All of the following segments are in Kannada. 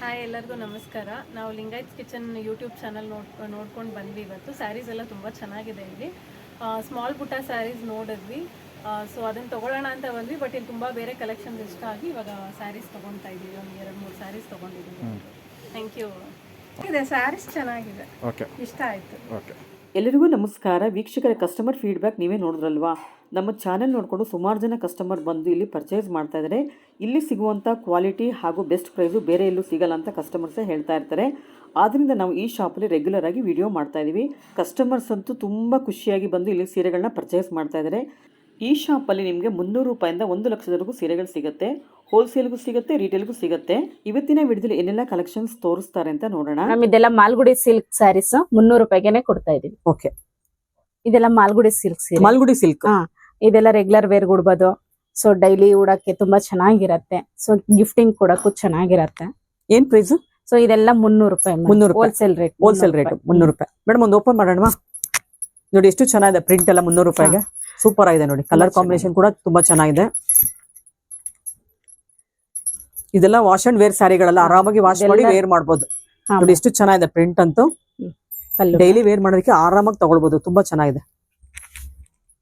ಹಾಯ್ ಎಲ್ಲರಿಗೂ ನಮಸ್ಕಾರ. ನಾವು ಲಿಂಗಾಯತ್ ಕಿಚನ್ ಯೂಟ್ಯೂಬ್ ಚಾನಲ್ ನೋಡ್ ನೋಡ್ಕೊಂಡು ಬಂದ್ವಿ ಇವತ್ತು. ಸ್ಯಾರೀಸ್ ಎಲ್ಲ ತುಂಬ ಚೆನ್ನಾಗಿದೆ ಇಲ್ಲಿ. ಸ್ಮಾಲ್ ಪುಟ್ಟ ಸ್ಯಾರೀಸ್ ನೋಡಿದ್ವಿ. ಸೊ ಅದನ್ನು ತೊಗೊಳ್ಳೋಣ ಅಂತ ಬಂದ್ವಿ ಬಟ್ ಇಲ್ಲಿ ತುಂಬ ಬೇರೆ ಕಲೆಕ್ಷನ್ಸ್ ಇಷ್ಟ ಆಗಿ ಇವಾಗ ಸ್ಯಾರೀಸ್ ತೊಗೊಳ್ತಾ ಇದ್ದೀವಿ ಒಂದು ಎರಡು ಮೂರು ಸ್ಯಾರೀಸ್ ತೊಗೊಂಡಿದ್ದೀವಿ ಥ್ಯಾಂಕ್ ಯು ಇದೆ ಸ್ಯಾರೀಸ್ ಚೆನ್ನಾಗಿದೆ. ಓಕೆ ಇಷ್ಟ ಆಯಿತು. ಓಕೆ ಎಲ್ಲರಿಗೂ ನಮಸ್ಕಾರ. ವೀಕ್ಷಕರ ಕಸ್ಟಮರ್ ಫೀಡ್ಬ್ಯಾಕ್ ನೀವೇ ನೋಡಿದ್ರಲ್ವಾ? ನಮ್ಮ ಚಾನೆಲ್ ನೋಡಿಕೊಂಡು ಸುಮಾರು ಜನ ಕಸ್ಟಮರ್ ಬಂದು ಇಲ್ಲಿ ಪರ್ಚೇಸ್ ಮಾಡ್ತಾ ಇದ್ದಾರೆ. ಇಲ್ಲಿ ಸಿಗುವಂಥ ಕ್ವಾಲಿಟಿ ಹಾಗೂ ಬೆಸ್ಟ್ ಪ್ರೈಸು ಬೇರೆ ಎಲ್ಲೂ ಸಿಗಲ್ಲ ಅಂತ ಕಸ್ಟಮರ್ಸೇ ಹೇಳ್ತಾ ಇರ್ತಾರೆ. ಆದ್ದರಿಂದ ನಾವು ಈ ಶಾಪಲ್ಲಿ ರೆಗ್ಯುಲರ್ ಆಗಿ ವಿಡಿಯೋ ಮಾಡ್ತಾ ಇದ್ದೀವಿ ಕಸ್ಟಮರ್ಸ್ ಅಂತೂ ತುಂಬ ಖುಷಿಯಾಗಿ ಬಂದು ಇಲ್ಲಿ ಸೀರೆಗಳನ್ನ ಪರ್ಚೇಸ್ ಮಾಡ್ತಾ ಇದ್ದಾರೆ. ಈ ಶಾಪಲ್ಲಿ ನಿಮಗೆ ಮುನ್ನೂರು ರೂಪಾಯಿಂದ ಒಂದು ಲಕ್ಷದವರೆಗೂ ಸೀರೆಗಳು ಸಿಗುತ್ತೆ. ಹೋಲ್ಸೇಲ್ಗೂ ಸಿಗುತ್ತೆ ರಿಟೇಲ್ಗೂ ಸಿಗುತ್ತೆ. ಇವತ್ತಿನ ವಿಡಿಯೋದಲ್ಲಿ ಏನೆಲ್ಲ ಕಲೆಕ್ಷನ್ಸ್ ತೋರಿಸ್ತಾರೆ ಅಂತ ನೋಡೋಣ. ನಮ್ ಇದೆಲ್ಲ ಮಾಲ್ಗುಡಿ ಸಿಲ್ಕ್ ಸ್ಯಾರೀಸ್ ಮುನ್ನೂರು ರೂಪಾಯಿಗೆ ಕೊಡ್ತಾ ಇದೀವಿ. ಓಕೆ ಇದೆಲ್ಲ ಮಾಲ್ಗುಡಿ ಸಿಲ್ಕ್ ಸೀರೆ ಮಾಲ್ಗುಡಿ ಸಿಲ್ಕ್ ಹಾ. ಇದೆಲ್ಲ ರೆಗ್ಯುಲರ್ ವೇರ್ ಉಡ್ಬೋದು. ಸೊ ಡೈಲಿ ಉಡಕ್ಕೆ ತುಂಬಾ ಚೆನ್ನಾಗಿರತ್ತೆ. ಸೊ ಗಿಫ್ಟಿಂಗ್ ಕೊಡಕ್ಕೂ ಚೆನ್ನಾಗಿರತ್ತೆ. ಏನ್ ಪ್ರೈಸ್ ಸೊ ಇದೆಲ್ಲ ಮುನ್ನೂರು ರೂಪಾಯಿ ಮುನ್ನೂರು. ಹೋಲ್ಸೇಲ್ ರೇಟ್ ಹೋಲ್ಸೇಲ್ ರೇಟ್ ಮುನ್ನೂರು ರೂಪಾಯಿ. ಮೇಡಮ್ ಒಂದು ಓಪನ್ ಮಾಡೋಣ ನೋಡಿ ಎಷ್ಟು ಚೆನ್ನಾಗಿದೆ ಪ್ರಿಂಟ್ ಎಲ್ಲ ಮುನ್ನೂರು ರೂಪಾಯಿಗೆ. ಸೂಪರ್ ಆಗಿದೆ ನೋಡಿ. ಕಲರ್ ಕಾಂಬಿನೇಷನ್ ಕೂಡ ತುಂಬಾ ಚೆನ್ನಾಗಿದೆ. ಇದೆಲ್ಲ ವಾಶ್ ಅಂಡ್ ವೇರ್ ಸ್ಯಾರಿಗಳೆಲ್ಲ ಆರಾಮಾಗಿ ವಾಶ್ ಮಾಡಿ ವೇರ್ ಮಾಡ್ಬೋದು. ನೋಡಿ ಎಷ್ಟು ಚೆನ್ನಾಗಿದೆ ಪ್ರಿಂಟ್ ಅಂತೂ. ಡೈಲಿ ವೇರ್ ಮಾಡೋದಕ್ಕೆ ಆರಾಮಾಗಿ ತಗೊಳ್ಬೋದು. ತುಂಬಾ ಚೆನ್ನಾಗಿದೆ.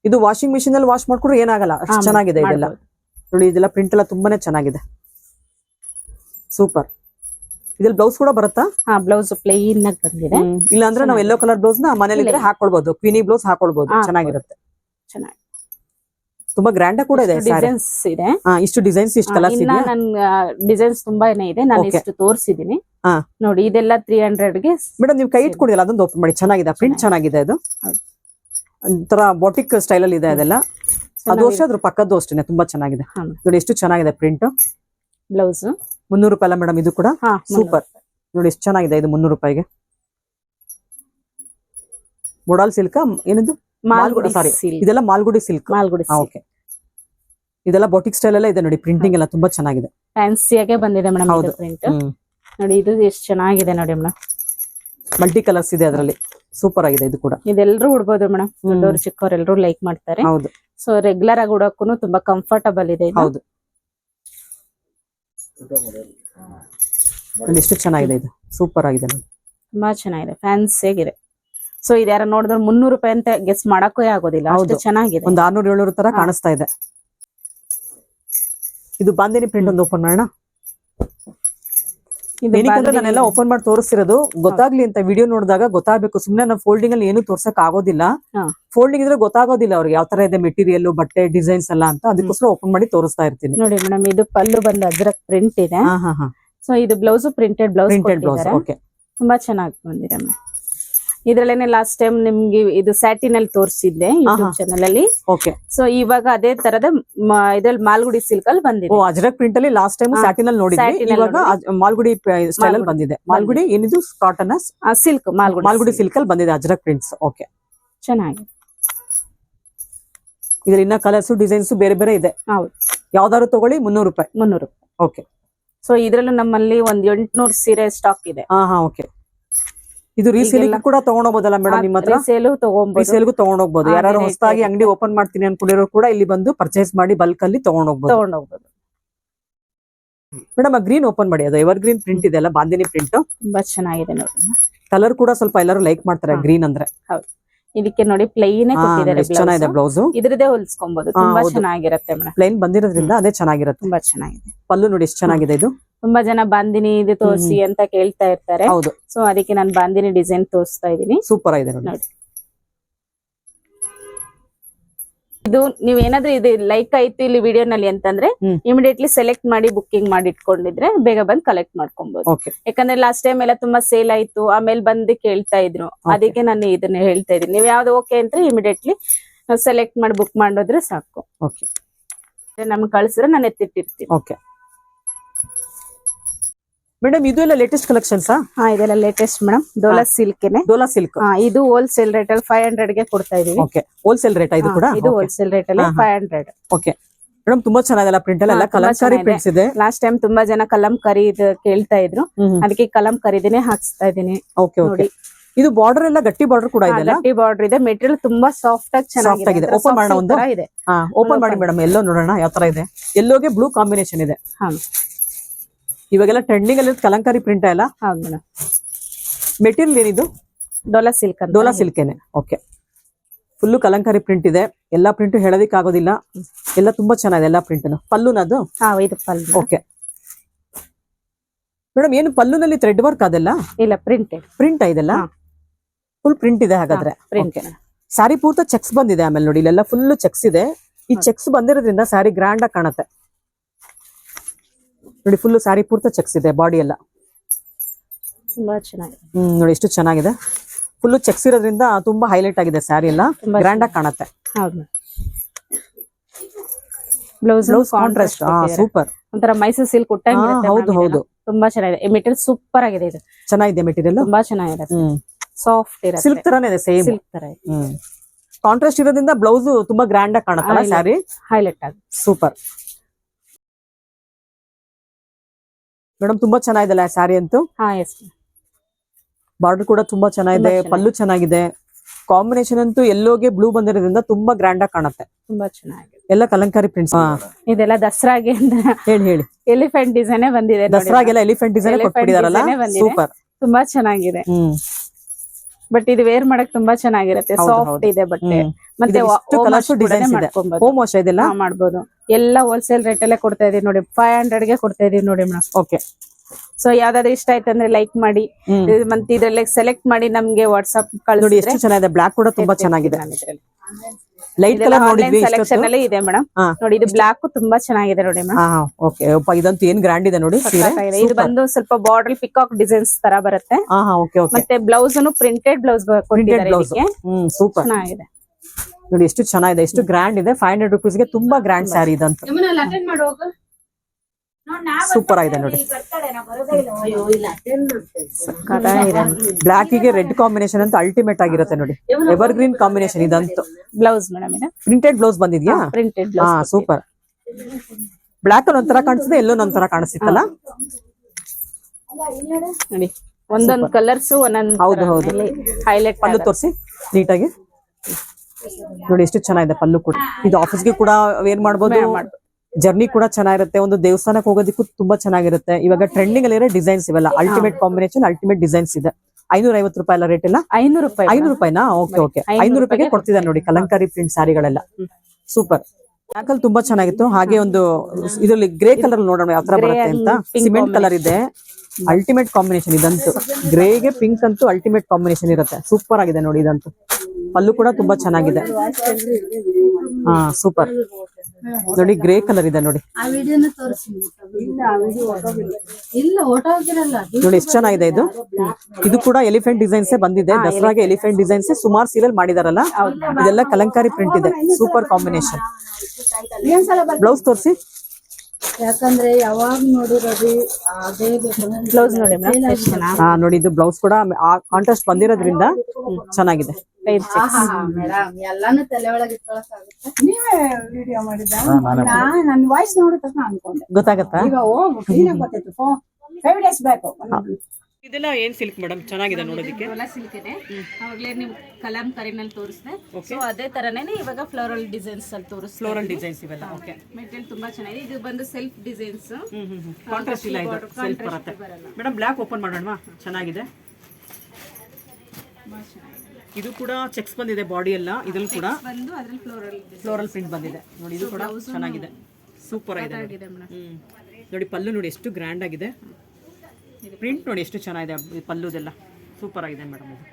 ಇದು ವಾಷಿಂಗ್ ಮಿಷಿನ್ ಅಲ್ಲಿ ವಾಶ್ ಮಾಡ್ಕೊಂಡ್ರೆ ಏನಾಗಲ್ಲ ಅಷ್ಟು ಚೆನ್ನಾಗಿದೆ ಇದೆಲ್ಲ. ನೋಡಿ ಇದೆಲ್ಲ ಪ್ರಿಂಟ್ ಎಲ್ಲ ತುಂಬಾನೇ ಚೆನ್ನಾಗಿದೆ. ಸೂಪರ್. ಇದ್ರಲ್ಲಿ ಬ್ಲೌಸ್ ಕೂಡ ಬರುತ್ತಾ? ಹಾ ಬ್ಲೌಸ್ ಪ್ಲೇನ್ ಆಗಿ ಬಂದಿದೆ. ಇಲ್ಲ ಅಂದ್ರೆ ನಾವು ಎಲ್ಲೋ ಕಲರ್ ಬ್ಲೌಸ್ನ ಮನೇಲಿ ಇದ್ರೆ ಹಾಕೊಳ್ಬಹುದು ಕ್ವಿನಿ ಬ್ಲೌಸ್ ಹಾಕೊಳ್ಬಹುದು ಚೆನ್ನಾಗಿರುತ್ತೆ. ಚೆನ್ನಾಗಿ. ತುಂಬಾ ಗ್ರ್ಯಾಂಡ್ ಕೂಡ ಇದೆ. ಡಿಸೈನ್ಸ್ ಇದೆ. ಇಷ್ಟು ಡಿಸೈನ್ಸ್ ಇಷ್ಟು ಕಲರ್ಸ್ ಇದೆ ನನ್ ಡಿಸೈನ್ಸ್ ತುಂಬಾನೇ ಇದೆ. ನಾನು. ಇಷ್ಟು ತೋರಿಸಿದೀನಿ. ನೋಡಿ ಇದೆಲ್ಲ ತ್ರೀ ಹಂಡ್ರೆಡ್ಗೆ ಮೇಡಮ್ ನೀವು ಕೈ ಇಟ್ಕೊಂಡಿಲ್ಲ ಅದೊಂದು ಓಪನ್ ಮಾಡಿ. ಚೆನ್ನಾಗಿದೆ ಪ್ರಿಂಟ್ ಚೆನ್ನಾಗಿದೆ. ಅದು. ಒಂಥರ ಬೊಟಿಕ್ ಸ್ಟೈಲ್ ಅಲ್ಲಿ ಇದೆ ಅದೆಲ್ಲ. ಅದು ಅಷ್ಟೇ ಅದ್ರ ಪಕ್ಕದ್ದು ಅಷ್ಟೇ ತುಂಬಾ ಚೆನ್ನಾಗಿದೆ. ಹಾ. ನೋಡಿ ಎಷ್ಟು ಚೆನ್ನಾಗಿದೆ ಪ್ರಿಂಟ್ ಬ್ಲೌಸ್ ಮುನ್ನೂರು ರೂಪಾಯಿ ಅಲ್ಲ ಮೇಡಮ್ ಇದು ಕೂಡ? ಹಾ ಸೂಪರ್ ನೋಡಿ ಎಷ್ಟು ಚೆನ್ನಾಗಿದೆ ಇದು ಮುನ್ನೂರು ರೂಪಾಯಿಗೆ. ಮೊಡಲ್ ಸಿಲ್ಕ್ ಏನಿದು? ಮಾಲ್ಗುಡಿ ಸಾರಿ ಇದೆಲ್ಲ ಮಾಲ್ಗುಡಿ ಸಿಲ್ಕ್ ಮಾಲ್ಗುಡಿ ಓಕೆ ಇದೆಲ್ಲ ಬೊಟಿಕ್ ಸ್ಟೈಲ್ ಎಲ್ಲ ಇದೆ ನೋಡಿ ಪ್ರಿಂಟಿಂಗ್ ಎಲ್ಲ ತುಂಬಾ ಚೆನ್ನಾಗಿದೆ. ಫ್ಯಾನ್ಸಿಯಾಗೆ ಬಂದಿದೆ ಮೇಡಮ್ ಹೌದು. ಪ್ರಿಂಟ್ ನೋಡಿ ಇದು ಎಷ್ಟು ಚೆನ್ನಾಗಿದೆ ನೋಡಿ ಮೇಡಮ್ ಮಲ್ಟಿ ಕಲರ್ಸ್ ಇದೆ ಅದರಲ್ಲಿ. ಸೂಪರ್ ಆಗಿದೆ ಇದು ಕೂಡ. ಇದೆಲ್ಲರೂ ಉಡ್ಬೋದು ಮೇಡಮ್. ದೊಡ್ಡವರು ಚಿಕ್ಕವ್ರು ಎಲ್ಲರೂ ಲೈಕ್ ಮಾಡ್ತಾರೆ. ಹೌದು. ಸೊ ರೆಗ್ಯುಲರ್ ಆಗಿ ಉಡಕ್ಕೂ ತುಂಬಾ ಕಂಫರ್ಟಬಲ್ ಇದೆ ಹೌದು. ಎಷ್ಟು ಚೆನ್ನಾಗಿದೆ ಇದು. ಸೂಪರ್ ಆಗಿದೆ ತುಂಬಾ ಚೆನ್ನಾಗಿದೆ. ಫ್ಯಾನ್ಸಿಯಾಗಿದೆ ಸೊ ಇದು ಯಾರ ನೋಡಿದ್ರೆ ಮುನ್ನೂರು ರೂಪಾಯಿ ಅಂತ ಗೆಸ್ ಮಾಡಕ್ಕೂ ಆಗೋದಿಲ್ಲ. ಹೌದು. ಚೆನ್ನಾಗಿದೆ. ಒಂದು ಆರ್ನೂರು ಏಳ್ನೂರು ತರ. ಕಾಣಿಸ್ತಾ ಇದೆ. ಇದು ಬಾಂದಿನಿ ಪ್ರಿಂಟ್ ಒಂದು ಓಪನ್ ಮಾಡೋಣ. ಬಾಂಧಣಿ- ನಾನೆಲ್ಲ ಓಪನ್ ಮಾಡಿ ತೋರಿಸ್ತಿರೋದು. ಗೊತ್ತಾಗ್ಲಿ ಅಂತ ವಿಡಿಯೋ ನೋಡಿದಾಗ ಗೊತ್ತಾಗಬೇಕು. ಸುಮ್ನೆ ನಾವು ಫೋಲ್ಡಿಂಗ್ ಅಲ್ಲಿ ಏನು ತೋರ್ಸಕ್ ಆಗೋದಿಲ್ಲ. ಫೋಲ್ಡಿಂಗ್ ಇದ್ರೆ ಗೊತ್ತಾಗೋದಿಲ್ಲ ಅವ್ರಿಗೆ ಯಾವ ತರ ಇದೆ ಮೆಟೀರಿಯಲ್ ಬಟ್ಟೆ ಡಿಸೈನ್ಸ್ ಎಲ್ಲ ಅಂತ. ಅದಕ್ಕೋಸ್ಕರ ಓಪನ್ ಮಾಡಿ ತೋರಿಸ್ತಾ ಇರ್ತೀನಿ. ನೋಡಿ ಮೇಡಮ್ ಇದು ಪಲ್ಲು ಬಂದ ಅದ್ರ ಪ್ರಿಂಟ್ ಇದೆ. ಹಾ ಹಾ ಹಾ. ಸೊ ಇದು blouse printed blouse printed blouse okay ತುಂಬಾ ಚೆನ್ನಾಗಿ ಬಂದಿದೆ ಮೇಡಮ್ ಇದ್ರಲ್ಲೇನೆ ಲಾಸ್ಟ್ ಟೈಮ್ ನಿಮ್ಗೆ ಇದು ಸ್ಯಾಟಿನ್ ಅಲ್ಲಿ ತೋರಿಸಿದ್ದೆ ಯೂಟ್ಯೂಬ್. ಚಾನಲ್ ಅಲ್ಲಿ. ಓಕೆ ಸೊ ಇವಾಗ ಅದೇ ತರದ ಇದ್ರಲ್ಲಿ ಮಾಲ್ಗುಡಿ ಸಿಲ್ಕ್ ಅಲ್ಲಿ ಬಂದಿದೆ. ಓ ಅಜರಕ್ ಪ್ರಿಂಟ್ ಅಲ್ಲಿ ಲಾಸ್ಟ್ ಟೈಮ್ ಸ್ಯಾಟಿನ್ ಅಲ್ಲಿ ನೋಡಿದ್ವಿ. ಇವಾಗ ಮಾಲ್ಗುಡಿ ಸ್ಟೈಲ್ ಅಲ್ಲಿ ಬಂದಿದೆ. ಮಾಲ್ಗುಡಿ ಏನಿದು? Cotton silk Malgudi Malgudi silk ಅಲ್ಲಿ ಬಂದಿದೆ ಅಜರಕ್ ಪ್ರಿಂಟ್ಸ್ ಓಕೆ ಚೆನ್ನಾಗಿ ಇದ್ರ ಇನ್ನ ಕಲರ್ಸ್ ಡಿಸೈನ್ಸ್ ಬೇರೆ ಬೇರೆ ಇದೆ. ಯಾವ್ದಾದ್ರು ತಗೊಳ್ಳಿ ಮುನ್ನೂರು ರೂಪಾಯಿ. ಮುನ್ನೂರು ಓಕೆ ಸೊ ಇದ್ರಲ್ಲೂ ನಮ್ಮಲ್ಲಿ ಒಂದ್ ಎಂಟ್ನೂರು ಸೀರೆ ಸ್ಟಾಕ್ ಇದೆ. ಹಾ ಹಾ ಓಕೆ ಇದು ರೀಸೇಲಿಂಗ್ ಕೂಡ ತಗೊಂಡೋಗ್ಬೋದಲ್ಲ ಮೇಡಮ್ ನಿಮ್ಮ ಹತ್ರ? ಸೇಲು ತಗೊಂಡ್ ರೀಸೇಲ್ಗೂ ತಗೊಂಡೋಗ್ಬೋದು. ಯಾರು ಹೊಸದಾಗಿ ಅಂಗಡಿ ಓಪನ್ ಮಾಡ್ತೀನಿ ಅನ್ಕೊಂಡಿರೋ ಕೂಡ ಇಲ್ಲಿ ಬಂದು ಪರ್ಚೇಸ್ ಮಾಡಿ ಬಲ್ಕ್ ಅಲ್ಲಿ ತಗೊಂಡೋಗ್ಬೋದು. ತಗೊಂಡೋಗ್ಬೋದು. ಮೇಡಮ್ ಗ್ರೀನ್ ಓಪನ್ ಮಾಡಿ ಅದು ಎವರ್ ಗ್ರೀನ್ ಪ್ರಿಂಟ್ ಇದೆ ಅಲ್ಲ ಬಾಂದಿನಿ ಪ್ರಿಂಟ್ ತುಂಬಾ ಚೆನ್ನಾಗಿದೆ ನೋಡಿ ಕಲರ್ ಕೂಡ ಸ್ವಲ್ಪ ಎಲ್ಲರೂ ಲೈಕ್ ಮಾಡ್ತಾರೆ ಗ್ರೀನ್ ಅಂದ್ರೆ. ಇದಕ್ಕೆ ನೋಡಿ ಪ್ಲೈನ್ ಚೆನ್ನಾಗಿದೆ ಬ್ಲೌಸ್ ಇದ್ರದೇ ಹೊಲ್ಸ್ಕೊಬಹುದು ತುಂಬಾ ಚೆನ್ನಾಗಿರುತ್ತೆ ಪ್ಲೈನ್ ಬಂದಿರೋದ್ರಿಂದ ಅದೇ ಚೆನ್ನಾಗಿರುತ್ತೆ. ತುಂಬಾ ಚೆನ್ನಾಗಿದೆ. ಪಲ್ಲು ನೋಡಿ ಎಷ್ಟು ಚೆನ್ನಾಗಿದೆ ಇದು. ತುಂಬಾ ಜನ ಬಾಂದಿನಿ ಇದು ತೋರಿಸಿ ಅಂತ ಕೇಳ್ತಾ ಇರ್ತಾರೆ. ಹೌದು. ಸೊ ಅದಕ್ಕೆ ನಾನು ಬಾಂದಿನಿ ಡಿಸೈನ್ ತೋರಿಸ್ತಾ ಇದೀನಿ. ಸೂಪರ್ ಆಗಿದೆ ನೋಡಿ. ಇದು ನೀವ್ ಏನಾದ್ರೂ ಇದು ಲೈಕ್ ಆಯ್ತು ಇಲ್ಲಿ ವಿಡಿಯೋನಲ್ಲಿ ಅಂತಂದ್ರೆ. ಇಮಿಡಿಯೇಟ್ಲಿ ಸೆಲೆಕ್ಟ್ ಮಾಡಿ ಬುಕ್ಕಿಂಗ್ ಮಾಡಿ ಇಟ್ಕೊಂಡಿದ್ರೆ ಬೇಗ ಬಂದ್ ಕಲೆಕ್ಟ್ ಮಾಡ್ಕೊಬಹುದು ಯಾಕಂದ್ರೆ ಲಾಸ್ಟ್ ಟೈಮ್ ಎಲ್ಲ ತುಂಬಾ ಸೇಲ್ ಆಯ್ತು ಆಮೇಲೆ ಬಂದು ಕೇಳ್ತಾ ಇದ್ರು. ಅದಕ್ಕೆ ನಾನು ಇದನ್ನ ಹೇಳ್ತಾ ಇದೀನಿ. ನೀವ್ ಯಾವ್ದು ಓಕೆ ಅಂತ ಇಮಿಡಿಯೇಟ್ಲಿ ಸೆಲೆಕ್ಟ್ ಮಾಡಿ ಬುಕ್ ಮಾಡೋದ್ರೆ ಸಾಕು. ಓಕೆ ನಮ್ಗೆ ಕಳ್ಸಿದ್ರೆ ನಾನು ಎತ್ತಿಟ್ಟಿರ್ತೀನಿ. ಓಕೆ ಮೇಡಮ್ ಇದು ಎಲ್ಲ ಲೇಟೆಸ್ಟ್ ಕಲೆಕ್ಷನ್ಸ್ ಹಾ ಇದೆಲ್ಲ latest madam Dola silk Dola silk ಇದು ಹೋಲ್ಸೇಲ್ ರೇಟ್ ಅಲ್ಲಿ ಫೈವ್ ಹಂಡ್ರೆಡ್ಗೆ ಕೊಡ್ತಾ ಇದೀವಿ. ಓಕೆ ಹೋಲ್ಸೇಲ್ ರೇಟ್ ಇದು ಕೂಡ? ಇದು ಹೋಲ್ಸೇಲ್ ರೇಟ್ ಅಲ್ಲಿ. ಫೈವ್ ಹಂಡ್ರೆಡ್ ಓಕೆ ಮೇಡಮ್ ತುಂಬಾ ಚೆನ್ನಾಗಿಲ್ಲ ಪ್ರಿಂಟ್ ಎಲ್ಲ ಕಲಂಕಾರಿ. ಪ್ರಿಂಟ್ಸ್ ಇದೆ. ಲಾಸ್ಟ್ ಟೈಮ್ ತುಂಬಾ ಜನ ಕಲಂ ಕರಿ ಇದು ಕೇಳ್ತಾ ಇದ್ರು. ಅದಕ್ಕೆ ಕಲಂ ಕರೀದಿನೇ ಹಾಕ್ಸ್ತಾ ಇದೀನಿ. ಓಕೆ ಓಕೆ ನೋಡಿ. ಇದು ಬಾರ್ಡರ್ ಎಲ್ಲ ಗಟ್ಟಿ ಬಾರ್ಡರ್ ಕೂಡ ಇದೆ ಅಲ್ಲ? ಗಟ್ಟಿ ಬಾರ್ಡರ್ ಇದೆ. ಮೆಟೀರಿಯಲ್ ತುಂಬಾ ಸಾಫ್ಟ್ ಆಗಿ ಚೆನ್ನಾಗಿದೆ. ಓಪನ್ ಮಾಡೋಣ ಒಂದು? ಇದೆ. ಓಪನ್ ಮಾಡಿ. ಮೇಡಮ್ ಎಲ್ಲೋ ನೋಡೋಣ ಯಾವ ತರ ಇದೆ. ಎಲ್ಲೋಗೆ ಬ್ಲೂ ಕಾಂಬಿನೇಷನ್ ಇದೆ. ಇವಾಗೆಲ್ಲ ಟ್ರೆಂಡಿಂಗ್ ಅಲ್ಲಿ ಕಲಂಕಾರಿ ಪ್ರಿಂಟ್ ಎಲ್ಲ? ಹೌದು ಮೇಡಮ್ ಮೆಟೀರಿಯಲ್ ಏನಿದು? ಡೋಲಾ ಸಿಲ್ಕ್ ಡೋಲಾ ಸಿಲ್ಕೇನೆ. ಓಕೆ ಫುಲ್ಲು ಕಲಂಕಾರಿ ಪ್ರಿಂಟ್ ಇದೆ. ಎಲ್ಲಾ ಪ್ರಿಂಟ್ ಹೇಳೋದಿಕ್ ಆಗೋದಿಲ್ಲ ಎಲ್ಲ ತುಂಬಾ ಚೆನ್ನಾಗಿದೆ ಎಲ್ಲಾ ಪ್ರಿಂಟ್ ಪಲ್ಲುನದು ಇದು ಪಲ್ಲು. ಓಕೆ ಮೇಡಮ್ ಏನು ಪಲ್ಲುನಲ್ಲಿ ಥ್ರೆಡ್ ವರ್ಕ್ ಅದೆಲ್ಲ? ಇಲ್ಲ ಪ್ರಿಂಟ್ ಪ್ರಿಂಟ್ ಇದೆಲ್ಲ? ಫುಲ್ ಪ್ರಿಂಟ್ ಇದೆ ಹಾಗಾದ್ರೆ. ಸಾರಿ ಪೂರ್ತಿ ಸ್ಯಾರಿ ಪೂರ್ತ ಚೆಕ್ಸ್ ಬಂದಿದೆ ಆಮೇಲೆ ನೋಡಿ ಇಲ್ಲೆಲ್ಲ ಫುಲ್ ಚೆಕ್ಸ್ ಇದೆ. ಈ ಚೆಕ್ಸ್ ಬಂದಿರೋದ್ರಿಂದ ಸ್ಯಾರಿ ಗ್ರ್ಯಾಂಡ್ ಆಗಿ ಕಾಣುತ್ತೆ. ನೋಡಿ ಫುಲ್ ಸ್ಯಾರಿ ಪೂರ್ತಿ ಚೆಕ್ಸ್ ಇದೆ ಬಾಡಿ ಎಲ್ಲ. ತುಂಬಾ ಚೆನ್ನಾಗಿದೆ. ಹ್ಮ್ ನೋಡಿ ಎಷ್ಟು ಚೆನ್ನಾಗಿದೆ. ಫುಲ್ ಚೆಕ್ಸ್ ಇರೋದ್ರಿಂದ ತುಂಬಾ ಹೈಲೈಟ್ ಆಗಿದೆ ಸ್ಯಾರಿ ಎಲ್ಲ. ಗ್ರ್ಯಾಂಡ್ ಆಗಿ ಕಾಣುತ್ತೆ. ಹೌದು. ಬ್ಲೌಸ್ ಕಾಂಟ್ರಾಸ್ಟ್ ಸೂಪರ್ ಒಂಥರ ಮೈಸೂರು ಸಿಲ್ಕ್ ಹೌದು, ಹೌದು. ತುಂಬಾ ಚೆನ್ನಾಗಿದೆ. ಮೆಟೀರಿಯಲ್ ಸೂಪರ್ ಆಗಿದೆ ಇದು. ಚೆನ್ನಾಗಿದೆ ಮೆಟೀರಿಯಲ್ ತುಂಬಾ ಚೆನ್ನಾಗಿದೆ. ಸಾಫ್ಟ್ ಇರುತ್ತೆ. ಸಿಲ್ಕ್ ತರಾನೇ ಇದೆ ಸೇಮ್ ಸಿಲ್ಕ್ ತರ ಕಾಂಟ್ರಾಸ್ಟ್ ಇರೋದ್ರಿಂದ ಬ್ಲೌಸ್ ತುಂಬಾ ಗ್ರ್ಯಾಂಡ್ ಆಗಿ ಕಾಣುತ್ತಲ್ಲ ಸ್ಯಾರಿ ಹೈಲೈಟ್ ಆಗಿ ಸೂಪರ್ ಮೇಡಮ್ ತುಂಬಾ ಚೆನ್ನಾಗಿದೆ ಸ್ಯಾರಿ ಅಂತೂ? ಹಾ ಎಸ್ ಬಾರ್ಡರ್ ಕೂಡ ತುಂಬಾ ಚೆನ್ನಾಗಿದೆ. ಪಲ್ಲು ಚೆನ್ನಾಗಿದೆ. ಕಾಂಬಿನೇಷನ್ ಅಂತೂ ಎಲ್ಲೋಗೆ ಬ್ಲೂ ಬಂದಿರೋದ್ರಿಂದ ತುಂಬಾ ಗ್ರ್ಯಾಂಡ್ ಆಗಿ ಕಾಣುತ್ತೆ. ತುಂಬಾ ಚೆನ್ನಾಗಿದೆ. ಎಲ್ಲ ಕಲಂಕಾರಿ ಪ್ರಿಂಟ್ಸ್ ಇದೆಲ್ಲ ದಸರಾಗೆ ಅಂತ ಹೇಳಿ ಹೇಳಿ. ಎಲಿಫೆಂಟ್ ಡಿಸೈನ್ ಬಂದಿದೆ. ದಸರಾಗೆಲ್ಲ ಎಲಿಫೆಂಟ್ ಡಿಸೈನ್ ಕೊಟ್ಟಿದಾರಲ್ಲ ಸೂಪರ್. ತುಂಬಾ ಚೆನ್ನಾಗಿದೆ. ಬಟ್ ಇದು ವೇರ್ ಮಾಡಕ್ ತುಂಬಾ ಚೆನ್ನಾಗಿರುತ್ತೆ. ಸಾಫ್ಟ್ ಇದೆ ಬಟ್ಟೆ. ಮತ್ತೆ. ಹೋಮ್ ವಾಶ್ ಇದೆಲ್ಲ? ಮಾಡ್ಬೋದು. ಎಲ್ಲ ಹೋಲ್ಸೇಲ್ ರೇಟ್ ಅಲ್ಲೇ ಕೊಡ್ತಾ ಇದೀವಿ ನೋಡಿ. ಫೈವ್ ಹಂಡ್ರೆಡ್ಗೆ ಕೊಡ್ತಾ ಇದೀವಿ ನೋಡಿ ಮೇಡಮ್ ಓಕೆ ಸೊ ಯಾವ್ದಾದ್ರು ಇಷ್ಟ ಆಯ್ತು ಅಂದ್ರೆ ಲೈಕ್ ಮಾಡಿ. ಮತ್ತೆ ಇದ್ರಲ್ಲಿ ಸೆಲೆಕ್ಟ್ ಮಾಡಿ ನಮ್ಗೆ ವಾಟ್ಸ್ಆಪ್ ನೋಡಿ ಎಷ್ಟು ಚೆನ್ನಾಗಿದೆ. ಬ್ಲಾಕ್ ಕೂಡ ತುಂಬಾ ಚೆನ್ನಾಗಿದೆ. ಲೈಟ್ ಕಲರ್ ನೋಡಿದ್ವಿ ಸೆಲೆಕ್ಷನ್ ಅಲ್ಲಿ ಇದೆ ಮೇಡಮ್ ನೋಡಿ ಇದು ಬ್ಲಾಕ್ ತುಂಬಾ ಚೆನ್ನಾಗಿದೆ ನೋಡಿ ಮೇಡಮ್ ಹಾ ಓಕೆ ಇದಂತೂ ಏನ್ ಗ್ರ್ಯಾಂಡ್ ಇದೆ ನೋಡಿ ಇದು ಬಂದು ಸ್ವಲ್ಪ ಬಾರ್ಡರ್ ಪಿಕಾಕ್ ಡಿಸೈನ್ಸ್ ತರ ಬರುತ್ತೆ. ಹಾ ಹಾ ಓಕೆ ಓಕೆ ಮತ್ತೆ blouse printed blouse blouse super ಚೆನ್ನಾಗಿದೆ. ನೋಡಿ ಎಷ್ಟು ಚೆನ್ನಾಗಿದೆ. ಎಷ್ಟು ಗ್ರ್ಯಾಂಡ್ ಇದೆ. ಫೈವ್ ಹಂಡ್ರೆಡ್ ರುಪೀಸ್ಗೆ ತುಂಬಾ ಗ್ರ್ಯಾಂಡ್ ಸ್ಯಾರಿ ಇದಂತ. ಸೂಪರ್ ಆಗಿದೆ ನೋಡಿ. ಬ್ಲಾಕ್ಗೆ ರೆಡ್ ಕಾಂಬಿನೇಷನ್ ಅಂತ ಅಲ್ಟಿಮೇಟ್ ಆಗಿರುತ್ತೆ ನೋಡಿ. ಎವರ್ ಗ್ರೀನ್ ಕಾಂಬಿನೇಷನ್ ಇದಂತೂ. ಬ್ಲೌಸ್ ಮೇಡಮ್ ಪ್ರಿಂಟೆಡ್ ಬ್ಲೌಸ್ ಬಂದಿದ್ಯಾ? ಪ್ರಿಂಟೆಡ್ ಹಾ ಸೂಪರ್. ಬ್ಲಾಕ್ ಅಲ್ಲಿ ಒಂಥರ ಕಾಣಿಸಿದೆ ಎಲ್ಲೋ ಒಂಥರ ಕಾಣಿಸಿತ್ತಲ್ಲ? ನೋಡಿ ಒಂದೊಂದು ಕಲರ್ಸ್ ಒಂದೊಂದು ಹೌದು, ಹೌದು. ಹೈಲೈಟ್ ಪಲ್ಲು ತೋರಿಸಿ ನೀಟಾಗಿ ನೋಡಿ ಎಷ್ಟು ಚೆನ್ನಾಗಿದೆ ಪಲ್ಲು ಕೂಡ. ಇದು ಆಫೀಸ್ಗೆ ಕೂಡ ಏನ್ ಮಾಡ್ಬೋದು. ಜರ್ನಿ ಕೂಡ ಚೆನ್ನಾಗಿರುತ್ತೆ. ಒಂದು ದೇವಸ್ಥಾನಕ್ಕೆ ಹೋಗೋದಕ್ಕೂ ತುಂಬಾ ಚೆನ್ನಾಗಿರುತ್ತೆ. ಇವಾಗ ಟ್ರೆಂಡಿಂಗ್ ಅಲ್ಲಿ ಡಿಸೈನ್ಸ್ ಇವೆಲ್ಲ. ಅಲ್ಟಿಮೇಟ್ ಕಾಂಬಿನೇಷನ್ ಅಲ್ಟಿಮೇಟ್ ಡಿಸೈನ್ಸ್ ಇದೆ. ಐನೂರ ಐವತ್ತು ರೂಪಾಯಿ ಎಲ್ಲ ರೇಟ್ ಇಲ್ಲ? ಐನೂರು ರೂಪಾಯಿ ಐನೂರು ರೂಪಾಯಿನಾ ಓಕೆ ಓಕೆ ಐನೂರು ರೂಪಾಯಿಗೆ ಕೊಡ್ತಿದ್ದಾರೆ ನೋಡಿ ಕಲಂಕಾರಿ ಪ್ರಿಂಟ್ ಸಾರಿಗಳೆಲ್ಲ. ಸೂಪರ್ ಯಾಕಲ್ ತುಂಬಾ ಚೆನ್ನಾಗಿತ್ತು. ಹಾಗೆ ಒಂದು ಇದರಲ್ಲಿ ಗ್ರೇ ಕಲರ್ ನೋಡೋಣ ಯಾವ ತರ ಬರುತ್ತೆ ಅಂತ. ಸಿಮೆಂಟ್ ಕಲರ್ ಇದೆ. ಅಲ್ಟಿಮೇಟ್ ಕಾಂಬಿನೇಷನ್ ಇದಂತೂ. ಗ್ರೇಗೆ ಪಿಂಕ್ ಅಂತೂ ಅಲ್ಟಿಮೇಟ್ ಕಾಂಬಿನೇಷನ್ ಇರುತ್ತೆ. ಸೂಪರ್ ಆಗಿದೆ ನೋಡಿ ಇದಂತೂ. ಪಲ್ಲು ಕೂಡ ತುಂಬಾ ಚೆನ್ನಾಗಿದೆ. ಹಾ ಸೂಪರ್. ನೋಡಿ ಗ್ರೇ ಕಲರ್ ಇದೆ ನೋಡಿ. ನೋಡಿ ಎಷ್ಟು ಚೆನ್ನಾಗಿದೆ ಇದು. ಇದು ಕೂಡ ಎಲಿಫೆಂಟ್ ಡಿಸೈನ್ಸ್ ಬಂದಿದೆ. ದಸರಾಗೆ ಎಲಿಫೆಂಟ್. ಡಿಸೈನ್ಸ್ ಸುಮಾರು ಸೀರಿಯಲ್ ಮಾಡಿದಾರಲ್ಲ. ಇದೆಲ್ಲ ಕಲಂಕಾರಿ ಪ್ರಿಂಟ್ ಇದೆ. Super combination. ಬ್ಲೌಸ್ ತೋರಿಸಿ. ಯಾಕಂದ್ರೆ ಯಾವಾಗ ನೋಡಿರೋದು ಅದೇ ಬ್ಲೌಸ್ ನೋಡಿ ಮೇಡಮ್ ಎಷ್ಟು ಚೆನ್ನಾಗಿ ಹಾ ನೋಡಿ ಇದು ಬ್ಲೌಸ್ ಕೂಡ ಕಾಂಟ್ರಾಸ್ಟ್ ಬಂದಿರೋದ್ರಿಂದ ಚೆನ್ನಾಗಿದೆ. ಮೇಡಮ್ ಎಲ್ಲಾನು ತಲೆ ಒಳಗೆ ಇಟ್ಕೊಳಕ್ಕಾಗುತ್ತೆ ನೀವೇ ವಿಡಿಯೋ ಮಾಡಿದ ನನ್ ವಾಯ್ಸ್ ನೋಡಿದ ತಕ್ಷಣ ಅನ್ಕೊಂಡೆ. ಗೊತ್ತಾಗತ್ತಾ? ಈಗ ಹೋಗು ಕ್ಲೀನಾಗಿ ಗೊತ್ತಾಯ್ತು ಫೈವ್ ಡೇಸ್ ಬೇಕು ಇದೆಲ್ಲ ಏನ್ ಸಿಲ್ಕ್ ಮೇಡಮ್ ಚೆನ್ನಾಗಿದೆ ನೋಡೋದಕ್ಕೆ? ಎಲ್ಲ ಸಿಲ್ಕ್ ಇದೆ. ಅವಾಗಲೇ ನೀವು ಕಲಂಕಾರಿನಲ್ಲಿ ತೋರಿಸಿದೆ. ಸೊ ಅದೇ ತರನೇ ಇವಾಗ ಫ್ಲೋರಲ್ ಡಿಸೈನ್ಸ್ ಅಲ್ಲಿ ತೋರಿಸ್ ಫ್ಲೋರಲ್ ಡಿಸೈನ್ಸ್ ಇವೆಲ್ಲ. ಓಕೆ ಮೆಟೀರಿಯಲ್ ತುಂಬಾ ಚೆನ್ನಾಗಿದೆ. ಇದು ಬಂದು ಸೆಲ್ಫ್ ಡಿಸೈನ್ಸ್ ಕಾಂಟ್ರಾಸ್ಟ್ ಇಲ್ಲ ಇದು. ಸೆಲ್ಫ್ ಬರುತ್ತೆ. ಮೇಡಮ್ ಬ್ಲ್ಯಾಕ್ ಓಪನ್ ಮಾಡೋಣವಾ? ಚೆನ್ನಾಗಿದೆ. ಇದು ಕೂಡ ಚೆಕ್ಸ್ ಬಂದಿದೆ ಬಾಡಿ ಎಲ್ಲ. ಇದ್ರಲ್ಲಿ ಕೂಡ ಬಂದು ಅದ್ರಲ್ಲಿ ಫ್ಲೋರಲ್ ಫ್ಲೋರಲ್ ಪ್ರಿಂಟ್ ಬಂದಿದೆ. ನೋಡಿ ಇದು ಕೂಡ ಚೆನ್ನಾಗಿದೆ. ಸೂಪರ್ ಆಗಿದೆ ನೋಡಿ ಪಲ್ಲು ನೋಡಿ ಎಷ್ಟು ಗ್ರ್ಯಾಂಡ್ ಆಗಿದೆ. ಪ್ರಿಂಟ್ ನೋಡಿ ಎಷ್ಟು ಚೆನ್ನಾಗಿದೆ ಪಲ್ಲುದೆಲ್ಲ. ಸೂಪರ್ ಆಗಿದೆ ಮೇಡಮ್ ಇದು.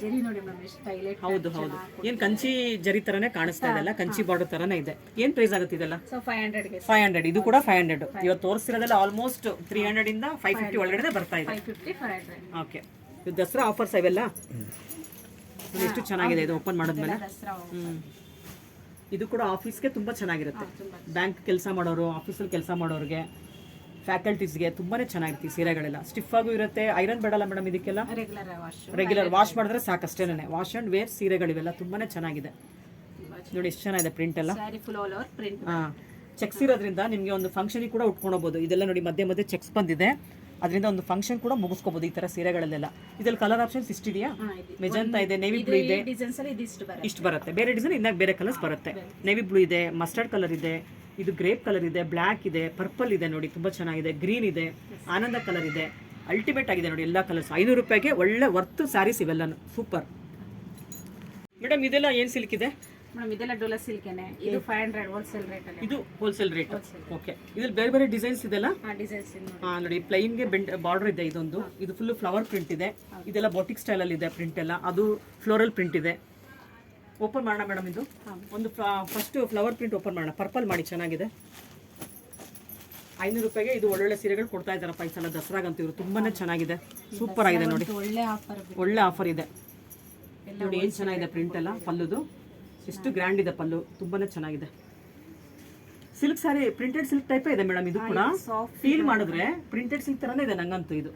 ಜರಿ ನೋಡಿ ಮೇಡಮ್ ಎಷ್ಟು ಹೈಲೈಟ್ ಹೌದು ಹೌದು. ಏನು ಕಂಚಿ ಜರಿ ತರನೇ ಕಾಣಿಸ್ತಾ ಇದೆಲ್ಲ ಕಂಚಿ ಬಾರ್ಡರ್ ತರನೇ ಇದೆ. ಏನ್ ಪ್ರೈಸ್ ಆಗುತ್ತೆ ಇದೆಲ್ಲ? ಸೊ ಫೈವ್ ಹಂಡ್ರೆಡ್ಗೆ ಫೈವ್ ಹಂಡ್ರೆಡ್ ಇದು ಕೂಡ ಫೈವ್ ಹಂಡ್ರೆಡ್ ಇವತ್ತು ತೋರಿಸಿರೋದೆಲ್ಲ ಆಲ್ಮೋಸ್ಟ್ ತ್ರೀ ಹಂಡ್ರೆಡ್ ಇಂದ ಫೈವ್ ಫಿಫ್ಟಿ ಒಳಗಡೆ ಬರ್ತಾ ಇದೆ. Five fifty five hundred okay ಇದು ದಸರಾ ಆಫರ್ಸ್ ಇವೆಲ್ಲ? ಎಷ್ಟು ಚೆನ್ನಾಗಿದೆ ಇದು ಓಪನ್ ಮಾಡಿದ್ಮೇಲೆ? ಹ್ಞೂ ಇದು ಕೂಡ ಆಫೀಸ್ಗೆ ತುಂಬಾ ಚೆನ್ನಾಗಿರುತ್ತೆ. ಬ್ಯಾಂಕ್ ಕೆಲಸ ಮಾಡೋರು ಆಫೀಸಲ್ಲಿ ಕೆಲಸ ಮಾಡೋರಿಗೆ. ಫ್ಯಾಕಲ್ಟೀಸ್ಗೆ ತುಂಬಾನೇ ಚೆನ್ನಾಗಿರುತ್ತೆ ಈ ಸೀರೆಗಳೆಲ್ಲ. ಸ್ಟಿಫ್ ಆಗು ಇರುತ್ತೆ ಐರನ್ ಬೇಡಲ್ಲ ಮೇಡಮ್ ಇದಕ್ಕೆಲ್ಲ? ರೆಗ್ಯುಲರ್ ವಾಶ್ ಮಾಡಿದ್ರೆ ಸಾಕಷ್ಟೇನೆ ವಾಶ್ ಅಂಡ್ ವೇರ್ ಸೀರೆಗಳಿವೆಲ್ಲ ತುಂಬಾನೇ ಚೆನ್ನಾಗಿದೆ. ನೋಡಿ ಎಷ್ಟು ಚೆನ್ನಾಗಿದೆ ಪ್ರಿಂಟ್ ಎಲ್ಲ. ಹಾ ಚೆಕ್ಸ್ ಇರೋದ್ರಿಂದ ನಿಮಗೆ ಒಂದು ಫಂಕ್ಷನ್ ಕೂಡ ಉಟ್ಕೊಳ್ಬೋದು. ಇದೆಲ್ಲ ನೋಡಿ ಮಧ್ಯೆ ಮಧ್ಯೆ ಚೆಕ್ಸ್ ಬಂದಿದೆ. ಅದರಿಂದ ಒಂದು ಫಂಕ್ಷನ್ ಕೂಡ ಮುಗಿಸ್ಕೋಬಹುದು ಈ ತರ ಸೀರೆಗಳಲ್ಲೆಲ್ಲ. ಇದ್ರಲ್ಲಿ ಕಲರ್ ಆಪ್ಷನ್ಸ್ ಇಷ್ಟಿದೆಯಾ ಮೆಜಂತಾ ಇದೆ. ನೇವಿ ಬ್ಲೂ ಇದೆ ಇಷ್ಟು ಬರುತ್ತೆ. ಬೇರೆ ಡಿಸೈನ್ ಇನ್ನಾಗ ಬೇರೆ ಕಲರ್ಸ್ ಬರುತ್ತೆ. ನೇವಿ ಬ್ಲೂ ಇದೆ ಮಸ್ಟರ್ಡ್ ಕಲರ್ ಇದೆ. ಇದು ಗ್ರೇಪ್ ಕಲರ್ ಇದೆ ಬ್ಲ್ಯಾಕ್ ಇದೆ ಪರ್ಪಲ್ ಇದೆ ನೋಡಿ ತುಂಬ ಚೆನ್ನಾಗಿದೆ ಗ್ರೀನ್ ಇದೆ ಆನಂದ ಕಲರ್ ಇದೆ ಅಲ್ಟಿಮೇಟ್ ಆಗಿದೆ ನೋಡಿ ಎಲ್ಲ ಕಲರ್ಸ್ ಐನೂರು ರೂಪಾಯಿಗೆ ಒಳ್ಳೆ ವರ್ತ್ ಸ್ಯಾರೀಸ್ ಇವೆಲ್ಲ. ಸೂಪರ್. ಮೇಡಮ್ ಇದೆಲ್ಲ ಏನು ಸಿಲ್ಕ್ ಇದೆ? ಮೇಡಮ್ ಇದೆಲ್ಲ ಡೋಲಾ ಸಿಲ್ಕೇನೆ ಇದು ಫೈವ್ ಹಂಡ್ರೆಡ್ ಹೋಲ್ಸೇಲ್ ರೇಟ್ ಇದು ಹೋಲ್ಸೇಲ್ ರೇಟ್ ಓಕೆ ಇದ್ರಲ್ಲಿ ಬೇರೆ ಬೇರೆ ಡಿಸೈನ್ಸ್ ಇದೆಲ್ಲ ಡಿಸೈನ್ಸ್ ನೋಡಿ. ಪ್ಲೈನ್ಗೆ ಬೆಂಡ್ ಬಾರ್ಡರ್ ಇದೆ ಇದೊಂದು. ಇದು ಫುಲ್ ಫ್ಲವರ್ ಪ್ರಿಂಟ್ ಇದೆ. ಇದೆಲ್ಲ ಬಾಟಿಕ್ ಸ್ಟೈಲಲ್ಲಿ ಇದೆ ಪ್ರಿಂಟ್ ಎಲ್ಲ. ಅದು ಫ್ಲೋರಲ್ ಪ್ರಿಂಟ್ ಇದೆ. ಓಪನ್ ಮಾಡೋಣ ಮೇಡಮ್ ಇದು. ಒಂದು ಫಸ್ಟ್ ಫ್ಲವರ್ ಪ್ರಿಂಟ್ ಓಪನ್ ಮಾಡೋಣ. ಪರ್ಪಲ್ ಮಾಡಿ ಚೆನ್ನಾಗಿದೆ. ಐನೂರು ರೂಪಾಯಿಗೆ ಇದು ಒಳ್ಳೊಳ್ಳೆ ಸೀರೆಗಳು ಕೊಡ್ತಾ ಇದ್ದಾರಪ್ಪ ಈ ಸಲ ಅಂತ ಇವರು. ತುಂಬಾನೇ ಚೆನ್ನಾಗಿದೆ. ಸೂಪರ್ ಆಗಿದೆ ನೋಡಿ. ಒಳ್ಳೆ ಆಫರ್ ಒಳ್ಳೆ ಆಫರ್ ಇದೆ. ನೋಡಿ ಏನು ಚೆನ್ನಾಗಿದೆ ಪ್ರಿಂಟ್ ಎಲ್ಲ? ಪಲ್ಲುದು. ಎಷ್ಟು ಗ್ರ್ಯಾಂಡ್ ಇದೆ ಪಲ್ಲು. ತುಂಬಾನೇ ಚೆನ್ನಾಗಿದೆ. Silk sari printed silk type ಇದೆ ಮೇಡಮ್ ಇದು ಕೂಡ. ಫೀಲ್ ಮಾಡಿದ್ರೆ ಪ್ರಿಂಟೆಡ್ ಸಿಲ್ಕ್ ತರನೇ ಇದೆ ನಂಗಂತೂ ಇದು.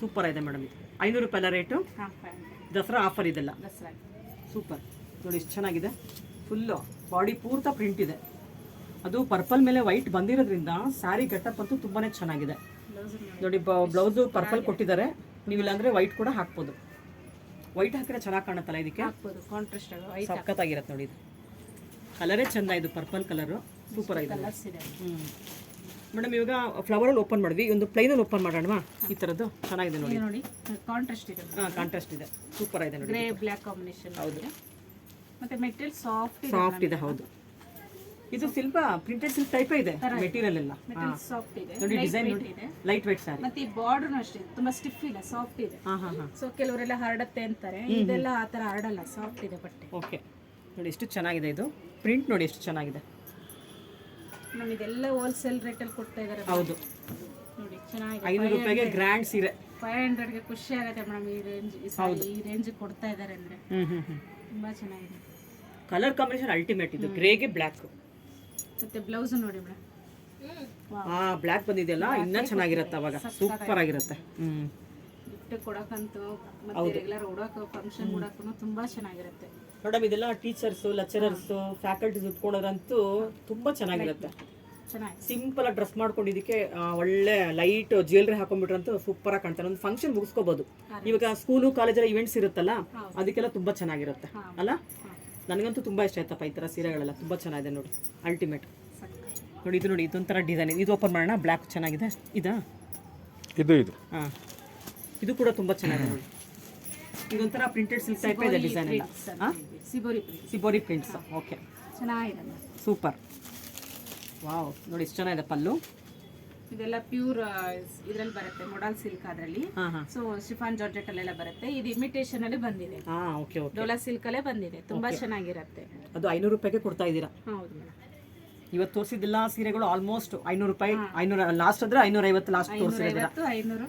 ಸೂಪರ್ ಇದೆ ಮೇಡಮ್ ಐನೂರು ರೂಪಾಯಿ ರೇಟು ದಸರಾ ಆಫರ್ ಇದೆಲ್ಲ. ದಸರಾ ಸೂಪರ್. ನೋಡಿ ಎಷ್ಟು ಚೆನ್ನಾಗಿದೆ. ಫುಲ್ಲು ಬಾಡಿ ಪೂರ್ತ ಪ್ರಿಂಟ್ ಇದೆ. ಅದು ಪರ್ಪಲ್ ಮೇಲೆ ವೈಟ್ ಬಂದಿರೋದ್ರಿಂದ ಸ್ಯಾರಿ ಗೆಟಪ್ ಅಂತೂ ತುಂಬಾನೇ ಚೆನ್ನಾಗಿದೆ. ನೋಡಿ ಬ್ಲೌಸು ಪರ್ಪಲ್ ಕೊಟ್ಟಿದ್ದಾರೆ. ನೀವು ಇಲ್ಲಾಂದ್ರೆ ವೈಟ್ ಕೂಡ ಹಾಕ್ಬೋದು. ವೈಟ್ ಹಾಕಿದ್ರೆ ಚೆನ್ನಾಗಿ ಕಾಣುತ್ತಲ್ಲ ಇದಕ್ಕೆ? ಕಾಂಟ್ರಾಸ್ಟ್ ಸಖತ್ತಾಗಿರತ್ತೆ ನೋಡಿ ಇದು. ಕಲರೇ ಚೆಂದ ಇದು ಪರ್ಪಲ್ ಕಲರು ಸೂಪರ್ ಆಗಿದೆ. ಹ್ಞೂ ಮೇಡಮ್ ಇವಾಗ ಫ್ಲವರಲ್ಲಿ ಓಪನ್ ಮಾಡಿದ್ವಿ. ಒಂದು ಪ್ಲೈನಲ್ಲಿ ಓಪನ್ ಮಾಡೋಣ ಈ ಥರದ್ದು ಚೆನ್ನಾಗಿದೆ ನೋಡಿ. ನೋಡಿ. ಕಾಂಟ್ರಾಸ್ಟ್ ಇದೆ. ಹಾಂ ಕಾಂಟ್ರಾಸ್ಟ್ ಇದೆ. ಸೂಪರ್ ಆಗಿದೆ ನೋಡಿ. ಗ್ರೇ ಬ್ಲ್ಯಾಕ್ ಕಾಂಬಿನೇಷನ್ ಹೌದು. ಮತ್ತೆ ಮೆಟೀರಿಯಲ್ ಸಾಫ್ಟ್ ಇದೆ ಸಾಫ್ಟ್ ಇದೆ ಹೌದು. ಇದು ಸಿಲ್ಕ್ ಪ್ರಿಂಟೆಡ್ ಸಿಲ್ಕ್ ಟೈಪ್ ಇದೆ ಮೆಟೀರಿಯಲ್ ಎಲ್ಲ. ಸಾಫ್ಟ್ ಇದೆ. ನೋಡಿ ಡಿಸೈನ್ ನೋಡಿ. ಇದೆ. ಲೈಟ್ ವೇಟ್ ಸಾರಿ ಮತ್ತೆ ಈ ಬಾರ್ಡರ್ ಅಷ್ಟೇ ತುಂಬಾ ಸ್ಟಿಫ್ ಇಲ್ಲ ಸಾಫ್ಟ್ ಇದೆ. ಹಾ ಹಾ ಹಾಂ. ಸೊ ಕೆಲವರೆಲ್ಲ ಹರಡುತ್ತೆ ಅಂತಾರೆ. ಇದೆಲ್ಲ ಆ ತರ ಹರಡಲ್ಲ ಸಾಫ್ಟ್ ಇದೆ ಬಟ್ಟೆ. ಓಕೆ ನೋಡಿ ಎಷ್ಟು ಚೆನ್ನಾಗಿದೆ ಇದು. ಪ್ರಿಂಟ್ ನೋಡಿ ಎಷ್ಟು ಚೆನ್ನಾಗಿದೆ. ನಮ್ ಇದೆಲ್ಲ ಹೋಲ್ಸೇಲ್ ರೇಟಲ್ಲಿ ಕೊಡ್ತಾ ಇದ್ದಾರೆ ಹೌದು. ನೋಡಿ ಚೆನ್ನಾಗಿ ಐನೂರು ರೂಪಾಯಿಗೆ ಗ್ರ್ಯಾಂಡ್ ಸೀರೆ. ಫೈವ್ ಹಂಡ್ರೆಡ್ಗೆ ಖುಷಿ ಆಗುತ್ತೆ ಮೇಡಮ್ ಈ ರೇಂಜ್ ಈ ರೇಂಜ್ ಕೊಡ್ತಾ ಇದ್ದಾರೆ ಅಂದ್ರೆ. ತುಂಬಾ ಚೆನ್ನಾಗಿದೆ. ಕಲರ್ ಕಾಂಬಿನೇಷನ್ ಅಲ್ಟಿಮೇಟ್ ಇದು. ಗ್ರೇಗೆ ಬ್ಲ್ಯಾಕ್ ಮತ್ತೆ ಬ್ಲೌಸ್ ನೋಡಿ ಮೇಡಮ್ ಆ ಬ್ಲ್ಯಾಕ್ ಬಂದಿದೆಯಲ್ಲ ಇನ್ನೂ ಚೆನ್ನಾಗಿರುತ್ತೆ ಅವಾಗ. ಸೂಪರ್ ಆಗಿರುತ್ತೆ. ಹ್ಞೂ ಗಿಫ್ಟ್ ಕೊಡೋಕ್ಕಂತೂ ಮತ್ತೆ ರೆಗ್ಯುಲರ್ ಉಡೋಕೆ ಫಂಕ್ಷನ್ ಉಡಕ್ಕೂ ತುಂಬಾ ಚೆನ್ನಾಗಿರುತ್ತೆ. ಮೇಡಮ್ ಇದೆಲ್ಲ ಟೀಚರ್ಸು ಲೆಕ್ಚರರ್ಸು ಫ್ಯಾಕಲ್ಟೀಸ್ ಉತ್ಕೊಂಡ್ರಂತೂ ತುಂಬ ಚೆನ್ನಾಗಿರುತ್ತೆ. ಚೆನ್ನಾಗಿದೆ ಸಿಂಪಲ್ ಆಗಿ ಡ್ರೆಸ್ ಮಾಡ್ಕೊಂಡಿದ್ದಕ್ಕೆ ಒಳ್ಳೆ ಲೈಟ್ ಜ್ಯುವೆಲ್ರಿ ಹಾಕೊಂಡ್ಬಿಟ್ರಂತೂ ಸೂಪರ್ ಆಗಿ ಕಾಣ್ತಾರೆ ಒಂದು ಫಂಕ್ಷನ್ ಮುಗಿಸ್ಕೋಬಹುದು ಇವಾಗ ಸ್ಕೂಲು ಕಾಲೇಜಲ್ಲಿ ಇವೆಂಟ್ಸ್ ಇರುತ್ತಲ್ಲ ಅದಕ್ಕೆಲ್ಲ ತುಂಬಾ ಚೆನ್ನಾಗಿರುತ್ತೆ. ಅಲ್ಲ? ನನಗಂತೂ ತುಂಬಾ ಇಷ್ಟ ಆಯ್ತಪ್ಪ ಈ ತರ ಸೀರೆಗಳೆಲ್ಲ. ತುಂಬಾ ಚೆನ್ನಾಗಿದೆ ನೋಡಿ. ಅಲ್ಟಿಮೇಟ್ ನೋಡಿ ಇದು ನೋಡಿ ಇದೊಂಥರ ಡಿಸೈನ್ ಇದು ಓಪನ್ ಮಾಡೋಣ? ಬ್ಲ್ಯಾಕ್ ಚೆನ್ನಾಗಿದೆ? ಇದಾ? ಇದು ಇದು. ಹಾ. ಇದು ಕೂಡ ತುಂಬಾ ಚೆನ್ನಾಗಿದೆ ನೋಡಿ. ಇದೊಂಥರ ಪ್ರಿಂಟೆಡ್ ಸಿಲ್ಕ್ ಟೈಪ್ ಇದೆ ಡಿಸೈನ್ ಎಲ್ಲ. ಸಿಬೋರಿ ಸಿಬೋರಿ ಪ್ರಿಂಟ್ಸ್ ಓಕೆ ಚೆನ್ನಾಗಿದೆ ಸೂಪರ್ ವಾವ್ ನೋಡಿ ಇಷ್ಟು ಚೆನ್ನಾಗಿದೆ ಪಲ್ಲು. ಇದೆಲ್ಲ ಪ್ಯೂರ್ ಇದ್ರಲ್ಲಿ ಬರುತ್ತೆ ಮೊಡಲ್ ಸಿಲ್ಕ್ ಅದರಲ್ಲಿ. ಸೊ ಶಿಫಾನ್ ಜಾರ್ಜೆಟ್ ಅಲ್ಲೆಲ್ಲ ಬರುತ್ತೆ. ಇದು ಇಮಿಟೇಷನ್ ಅಲ್ಲಿ ಬಂದಿದೆ. ಹಾಂ ಓಕೆ ಓಕೆ ಡೋಲಾ ಸಿಲ್ಕ್ ಅಲ್ಲೇ ಬಂದಿದೆ. ತುಂಬಾ ಚೆನ್ನಾಗಿರುತ್ತೆ. ಅದು ಐನೂರು ರೂಪಾಯಿಗೆ ಕೊಡ್ತಾ ಇದ್ದೀರಾ? ಹೌದು ಇವತ್ತು ತೋರಿಸಿದ್ದೆಲ್ಲ ಸೀರೆಗಳು ಆಲ್ಮೋಸ್ಟ್ ಐನೂರು ರೂಪಾಯಿ ಐನೂರ ಲಾಸ್ಟ್ ಅಂದ್ರೆ ಐನೂರ ಐವತ್ತು ಲಾಸ್ಟ್ ತೋರಿಸಿದ್ರೆ ಐನೂರು.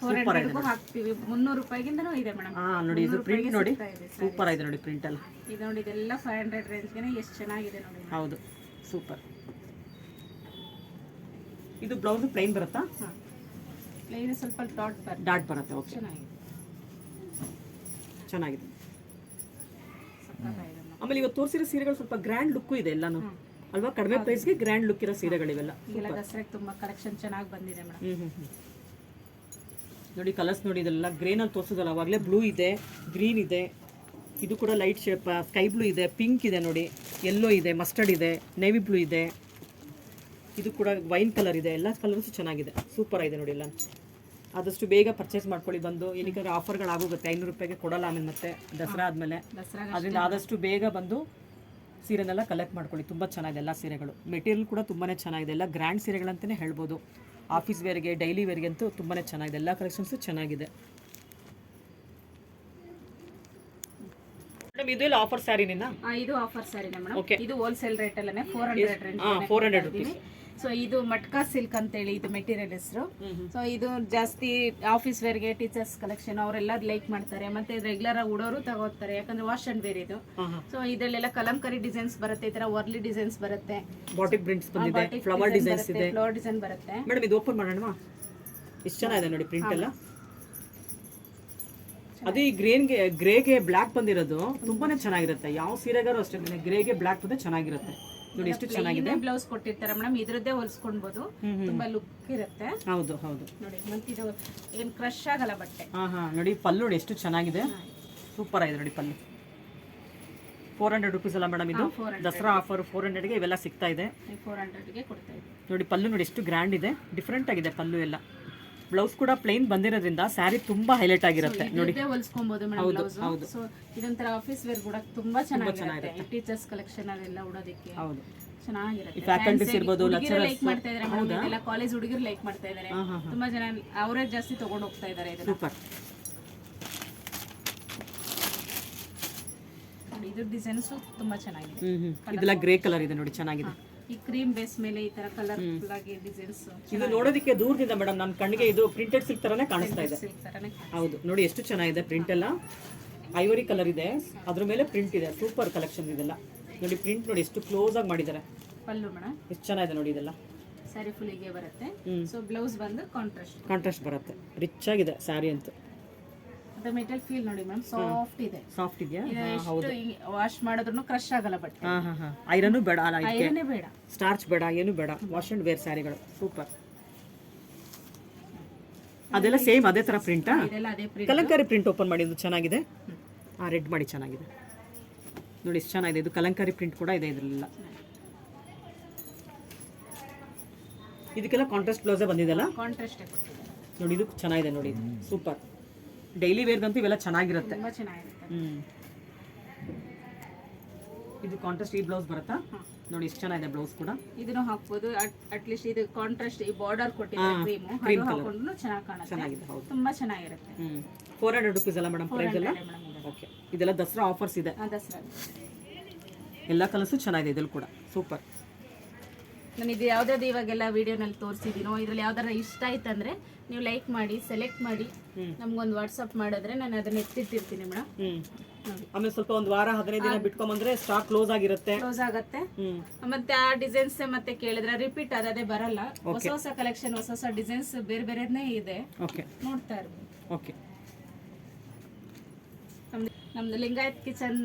ಫೋರ್ ಹಂಡ್ರೆಡ್ಗೂ ಹಾಕ್ತೀವಿ. ಮುನ್ನೂರು ರೂಪಾಯಿಗಿಂತನೂ ಇದೆ ಮೇಡಮ್ ಹಾ ನೋಡಿ ಇದು ಪ್ರಿಂಟ್ ನೋಡಿ. ಸೂಪರ್ ಆಗಿದೆ ನೋಡಿ ಪ್ರಿಂಟ್ ಎಲ್ಲ. ಇದು ನೋಡಿ ಇದೆಲ್ಲ ಫೈವ್ ಹಂಡ್ರೆಡ್ ರೇಂಜ್ಗೆ ಎಷ್ಟು ಚೆನ್ನಾಗಿದೆ ನೋಡಿ ಹೌದು. ಸೂಪರ್ ಇದು ಬ್ಲೌಸ್ ಪ್ಲೈನ್ ಬರುತ್ತಾ? ಪ್ಲೈನ್ ಸ್ವಲ್ಪ ಡಾಟ್ ಬರುತ್ತೆ. ಡಾಟ್ ಬರುತ್ತೆ ಓಕೆ ಚೆನ್ನಾಗಿದೆ. ಚೆನ್ನಾಗಿದೆ. ಆಮೇಲೆ ಇವತ್ತು ತೋರಿಸಿರೋ ಸೀರೆಗಳು ಸ್ವಲ್ಪ ಗ್ರ್ಯಾಂಡ್ ಲುಕ್ಕು ಇದೆ ಎಲ್ಲಾನು. ಅಲ್ವಾ? ಕಡಿಮೆ ಪ್ರೈಸ್ಗೆ ಗ್ರ್ಯಾಂಡ್ ಲುಕ್ ಇರೋ ಸೀರೆಗಳಿವೆಲ್ಲ. ದಸರಾಗೆ ತುಂಬಾ ಕಲೆಕ್ಷನ್ ಚೆನ್ನಾಗಿ ಬಂದಿದೆ ಮೇಡಮ್ ನೋಡಿ ಕಲರ್ಸ್ ನೋಡಿ ಇದೆಲ್ಲ ಗ್ರೇನಲ್ಲಿ ತೋರಿಸೋದಲ್ಲ ಅವಾಗಲೇ ಬ್ಲೂ ಇದೆ ಗ್ರೀನ್ ಇದೆ. ಇದು ಕೂಡ ಲೈಟ್ ಶೇಪ್ ಸ್ಕೈ ಬ್ಲೂ ಇದೆ ಪಿಂಕ್ ಇದೆ ನೋಡಿ. ಯೆಲ್ಲೋ ಇದೆ ಮಸ್ಟರ್ಡ್ ಇದೆ ನೇವಿ ಬ್ಲೂ ಇದೆ. ಇದು ಕೂಡ ವೈನ್ ಕಲರ್ ಇದೆ ಎಲ್ಲ ಕಲರ್ಸು ಚೆನ್ನಾಗಿದೆ ಸೂಪರ್ ಆಗಿದೆ ನೋಡಿ ಎಲ್ಲ ಆದಷ್ಟು ಬೇಗ ಪರ್ಚೇಸ್ ಮಾಡ್ಕೊಳ್ಳಿ ಬಂದು ಏನಕ್ಕೆ ಆಫರ್ಗಳು ಆಗೋಗುತ್ತೆ ಐನೂರು ರೂಪಾಯಿಗೆ ಕೊಡಲ್ಲ ಆಮೇಲೆ ಮತ್ತೆ ದಸರಾ ಆದಮೇಲೆ. ದಸರಾ ಅದರಿಂದ ಆದಷ್ಟು ಬೇಗ ಬಂದು ಸೀರೆನೆಲ್ಲ ಕಲೆಕ್ಟ್ ಮಾಡ್ಕೊಳ್ಳಿ ತುಂಬ ಚೆನ್ನಾಗಿದೆ ಎಲ್ಲ ಸೀರೆಗಳು. ಮೆಟೀರಿಯಲ್ ಕೂಡ ತುಂಬಾ ಚೆನ್ನಾಗಿದೆ ಎಲ್ಲ ಗ್ರ್ಯಾಂಡ್ ಸೀರೆಗಳಂತಲೇ ಹೇಳ್ಬೋದು. ಆಫೀಸ್ ವೇರ್ಗೆ ಡೈಲಿ ವೇರ್ಗೆ ಅಂತೂ ತುಂಬಾ ಚೆನ್ನಾಗಿದೆ. ಎಲ್ಲ ಕಲೆಕ್ಷನ್ಸು ಚೆನ್ನಾಗಿದೆ. ಮೇಡಮ್ ಇದು ಆಫರ್ ಸ್ಯಾರಿನಿಂದ ಆ, ಇದು ಆಫರ್ ಸ್ಯಾರಿನ ಮೇಡಮ್. ಇದು ಹೋಲ್ಸೇಲ್ ರೇಟ್ ಅಲ್ಲೇ four hundred four hundred rupees so ಇದು ಮಟ್ಕಾ ಸಿಲ್ಕ್ ಅಂತೇಳಿ ಇದು ಮೆಟೀರಿಯಲ್ ಹೆಸರು. ಸೊ ಇದು ಜಾಸ್ತಿ ಆಫೀಸ್ ವೇರ್ಗೆ ಟೀಚರ್ಸ್ ಕಲೆಕ್ಷನ್ ಅವರೆಲ್ಲ ಲೈಕ್ ಮಾಡ್ತಾರೆ. ಮತ್ತೆ ರೆಗ್ಯುಲರ್ ಆಗಿ ಉಡೋರು ತಗೋತಾರೆ ಯಾಕಂದ್ರೆ ವಾಶ್ ಅಂಡ್ ವೇರ್ ಇದು. ಸೊ ಇದರಲ್ಲೆಲ್ಲ ಕಲಂಕರಿ ಡಿಸೈನ್ಸ್ ಬರುತ್ತೆ ಈ ತರ ವರ್ಲಿ ಡಿಸೈನ್ಸ್ ಬರುತ್ತೆ. ಬಾಟಿಕ್ ಪ್ರಿಂಟ್ಸ್ ಬಂದಿದೆ ಫ್ಲವರ್ ಡಿಸೈನ್ಸ್ ಇದೆ. ಫ್ಲವರ್ ಡಿಸೈನ್ ಬರುತ್ತೆ. ಮೇಡಮ್ ಇದು ಓಪನ್ ಮಾಡೋಣ ಎಷ್ಟು ಚೆನ್ನಾಗಿದೆ ನೋಡಿ ಪ್ರಿಂಟ್ ಎಲ್ಲ? ಅದು ಈ ಗ್ರೇನ್ಗೆ ಗ್ರೇಗೆ ಬ್ಲ್ಯಾಕ್ ಬಂದಿರೋದು ತುಂಬಾನೇ ಚೆನ್ನಾಗಿರುತ್ತೆ. ಯಾವ ಸೀರೆಗಾರು ಅಷ್ಟೇ ಗ್ರೇಗೆ ಬ್ಲ್ಯಾಕ್ ಬಂದ್ರೆ ಚೆನ್ನಾಗಿರುತ್ತೆ. ನೋಡಿ ಎಷ್ಟು ಚೆನ್ನಾಗಿದೆ. ಬ್ಲೌಸ್ ಕೊಟ್ಟಿರ್ತಾರೆ ಮೇಡಮ್ ಇದ್ರದ್ದೇ ಹೊಲ್ಸ್ಕೊಳ್ಬಹುದು ತುಂಬಾ ಲುಕ್ ಇರುತ್ತೆ. ಹೌದು ಹೌದು. ನೋಡಿ ಮತ್ತೆ ಇದು ಏನ್ ಕ್ರಶ್ ಆಗಲ್ಲ ಬಟ್ಟೆ. ಹಾ ಹಾ. ನೋಡಿ ಪಲ್ಲು ನೋಡಿ ಎಷ್ಟು ಚೆನ್ನಾಗಿದೆ. ಸೂಪರ್ ಆಗಿದೆ ನೋಡಿ ಪಲ್ಲು. ಫೋರ್ ಹಂಡ್ರೆಡ್ ರುಪೀಸ್ ಅಲ್ಲ ಮೇಡಮ್ ಇದು? ದಸರಾ ಆಫರ್ ಫೋರ್ ಹಂಡ್ರೆಡ್ಗೆ ಇವೆಲ್ಲ ಸಿಗ್ತಾ ಇದೆ. ಫೋರ್ ಹಂಡ್ರೆಡ್ಗೆ ಕೊಡ್ತಾ ಇದೆ ನೋಡಿ ಪಲ್ಲು ನೋಡಿ ಎಷ್ಟು ಗ್ರ್ಯಾಂಡ್ ಇದೆ. ಡಿಫ್ರೆಂಟ್ ಆಗಿದೆ ಪಲ್ಲು ಎಲ್ಲ. ಬ್ಲೌಸ್ ಕೂಡ ಪ್ಲೈನ್ ಬಂದಿರೋದ್ರಿಂದ ಸ್ಯಾರಿ ತುಂಬಾ ಹೈಲೈಟ್ ಆಗಿರುತ್ತೆ. ನೋಡಿ. ಹೋಲಿಸ್ಕೊಬಹುದು ಹೌದು ಸೊ ಇದೊಂಥರ ಆಫೀಸ್ ವೇರ್ ಕೂಡ ತುಂಬಾ ಚೆನ್ನಾಗಿರುತ್ತೆ. ಟೀಚರ್ಸ್ ಕಲೆಕ್ಷನ್ ಅದೆಲ್ಲ ಉಡೋದಕ್ಕೆ. ಹೌದು. ಚೆನ್ನಾಗಿರುತ್ತೆ. ಇರ್ಬೋದು, ಲೈಕ್ ಮಾಡ್ತಾ ಕಾಲೇಜ್ ಹುಡುಗರು ಲೈಕ್ ಮಾಡ್ತಾ ಇದಾರೆ. ತುಂಬಾ ಜನ ಅವರೇ ಜಾಸ್ತಿ ತಗೊಂಡು ಹೋಗ್ತಾ ಇದಾರೆ ಇದನ್ನ. ಸೂಪರ್ ಇದು ಡಿಸೈನ್ಸ್ ತುಂಬಾ ಚೆನ್ನಾಗಿದೆ. ಇದೆಲ್ಲ ಗ್ರೇ ಕಲರ್ ಇದೆ ನೋಡಿ ಚೆನ್ನಾಗಿದೆ. ಈ ಕ್ರೀಮ್ ಬೇಸ್ ಮೇಲೆ ಈ ತರ ಕಲರ್ಫುಲ್ ಆಗಿ ಡಿಸೈನ್ಸ್ ಇದು ನೋಡೋದಕ್ಕೆ ದೂರದಿಂದ ಮೇಡಮ್ ನನ್ನ ಕಣ್ಣಿಗೆ ಇದು ಪ್ರಿಂಟೆಡ್ ಸಿಲ್ಕ್ ತರನೇ ಕಾಣಿಸ್ತಾ ಇದೆ. ಸಿಲ್ಕ್ ತರನೇ ಹೌದು. ನೋಡಿ ಎಷ್ಟು ಚೆನ್ನಾಗಿದೆ ಪ್ರಿಂಟ್ ಎಲ್ಲ. ಐವರಿ ಕಲರ್ ಇದೆ. ಅದ್ರ ಮೇಲೆ ಪ್ರಿಂಟ್ ಇದೆ. ಸೂಪರ್ ಕಲೆಕ್ಷನ್ ಇದೆಲ್ಲ. ನೋಡಿ ಪ್ರಿಂಟ್ ನೋಡಿ ಎಷ್ಟು ಕ್ಲೋಸ್ ಆಗಿ ಮಾಡಿದ್ದಾರೆ. ಪಲ್ಲು ಮೇಡಮ್ ಎಷ್ಟು ಚೆನ್ನಾಗಿದೆ ನೋಡಿ ಇದೆಲ್ಲ. ಸ್ಯಾರಿ ಫುಲ್ಲಿಗೆ ಬರುತ್ತೆ. ಸೊ ಬ್ಲೌಸ್ ಬಂದು ಕಾಂಟ್ರಾಸ್ಟ್ ಕಾಂಟ್ರಾಸ್ಟ್ ಬರುತ್ತೆ. ರಿಚ್ ಆಗಿದೆ ಸ್ಯಾರಿ ಅಂತೂ. ಅದು ಮೆಟಲ್ ಫೀಲ್ ನೋಡಿ ಮ್ಯಾಮ್ ಸಾಫ್ಟ್ ಇದೆ. ಸಾಫ್ಟ್ ಇದೆಯಾ? ಹೌದು. ವಾಶ್ ಮಾಡಿದ್ರು ಕ್ರಶ್ ಆಗಲ್ಲ ಬಟ್ಟೆ. ಐರನ್ ಹಾ ಹಾ. ಐರನ್ನು ಬೇಡ ಅಲ್ಲ ಐರನ್ನೇ ಬೇಡ. ಸ್ಟಾರ್ಚ್ ಬೇಡ ಏನು ಬೇಡ. ವಾಶ್ ಅಂಡ್ ವೇರ್ ಸ್ಯಾರಿಗಳು ಸೂಪರ್ ಅದೆಲ್ಲ ಸೇಮ್ ಅದೇ ತರ ಪ್ರಿಂಟಾ ಕಲಂಕಾರಿ ಪ್ರಿಂಟ್ ಓಪನ್ ಮಾಡಿ ಇದು ಚೆನ್ನಾಗಿದೆ. ಆ ರೆಡ್ ಮಾಡಿ ಚೆನ್ನಾಗಿದೆ. ನೋಡಿ ಎಷ್ಟು ಚೆನ್ನಾಗಿದೆ. ಇದು ಕಲಂಕಾರಿ ಪ್ರಿಂಟ್ ಕೂಡ ಇದೆ ಇದರಲ್ಲೆಲ್ಲ. ಇದಕ್ಕೆಲ್ಲ ಕಾಂಟ್ರಾಸ್ಟ್ ಬ್ಲೌಸೇ ಬಂದಿದೆಲ್ಲ ಕಾಂಟ್ರಾಸ್ಟ್ ನೋಡಿ ಇದು ಚೆನ್ನಾಗಿದೆ ನೋಡಿ. ಸೂಪರ್ ಡೈಲಿ ವೇರ್ಗಂತೂ ಇವೆಲ್ಲ ಚೆನ್ನಾಗಿರುತ್ತೆ. ತುಂಬಾ ಚೆನ್ನಾಗಿರುತ್ತೆ. ಇದು ಕಾಂಟ್ರಾಸ್ಟ್ ಈ ಬ್ಲೌಸ್ ಬರುತ್ತಾ? ನೋಡಿ ಎಷ್ಟು ಚೆನ್ನಾಗಿದೆ ಬ್ಲೌಸ್ ಕೂಡ. ಇದನ್ನು ಹಾಕ್ಬೋದು. ಅಟ್ಲೀಸ್ಟ್ ಇದು ಕಾಂಟ್ರಾಸ್ಟ್ ಈ ಬಾರ್ಡರ್ ಕೊಟ್ಟಿದ್ದಾರೆ ಕ್ರೀಮು ಅದು ಹಾಕೊಂಡು ಚೆನ್ನಾಗಿ ಕಾಣುತ್ತೆ. ಚೆನ್ನಾಗಿದೆ ಹೌದು. ತುಂಬಾ ಚೆನ್ನಾಗಿರುತ್ತೆ. ಹ್ಮ್. ಫೋರ್ ಹಂಡ್ರೆಡ್ ರುಪೀಸ್ ಅಲ್ಲ? ಮೇಡಮ್ ಪ್ರೈಸ್ ಅಲ್ಲ ಓಕೆ ಇದೆಲ್ಲ ದಸರಾ ಆಫರ್ಸ್ ಇದೆ. ಆ ದಸರಾ ಎಲ್ಲ ಕಲರ್ಸು ಚೆನ್ನಾಗಿದೆ ಇದ್ರಲ್ಲಿ ಕೂಡ. ಸೂಪರ್ ನಾನು ಇದು ಯಾವ್ದಾದ್ರು ಇವಾಗೆಲ್ಲ ವಿಡಿಯೋನಲ್ಲಿ ತೋರಿಸಿದ್ದೀನೋ ಇದ್ರಲ್ಲಿ ಯಾವ್ದಾರ ಇಷ್ಟ ಆಯ್ತಂದ್ರೆ ನೀವು ಲೈಕ್ ಮಾಡಿ ಸೆಲೆಕ್ಟ್ ಮಾಡಿ ನಮ್ಗೊಂದು ವಾಟ್ಸಪ್ ಮಾಡಿದ್ರೆ ನಾನು ಅದನ್ನ ಎತ್ತಿಟ್ಟಿರ್ತೀನಿ ಮೇಡಮ್ ಆಮೇಲೆ ಸ್ವಲ್ಪ ಒಂದು ವಾರ ಹದಿನೈದು ದಿನ ಬಿಟ್ಕೊಂಡ್ರೆ ಸ್ಟಾಕ್ ಕ್ಲೋಸ್ ಆಗಿರುತ್ತೆ. ಕ್ಲೋಸ್ ಆಗುತ್ತೆ. ಮತ್ತೆ ಆ ಡಿಸೈನ್ಸ್ ಮತ್ತೆ ಕೇಳಿದ್ರೆ ರಿಪೀಟ್ ಅದೇ ಬರಲ್ಲ. ಹೊಸ ಹೊಸ ಕಲೆಕ್ಷನ್ ಹೊಸ ಹೊಸ ಡಿಸೈನ್ಸ್ ಬೇರೆ ಬೇರೆನೇ ಇದೆ. ಓಕೆ ನೋಡ್ತಾ ಇರ್ಬೋದು. ಓಕೆ ನಮ್ದು ನಮ್ದು ಲಿಂಗಾಯತ್ ಕಿಚನ್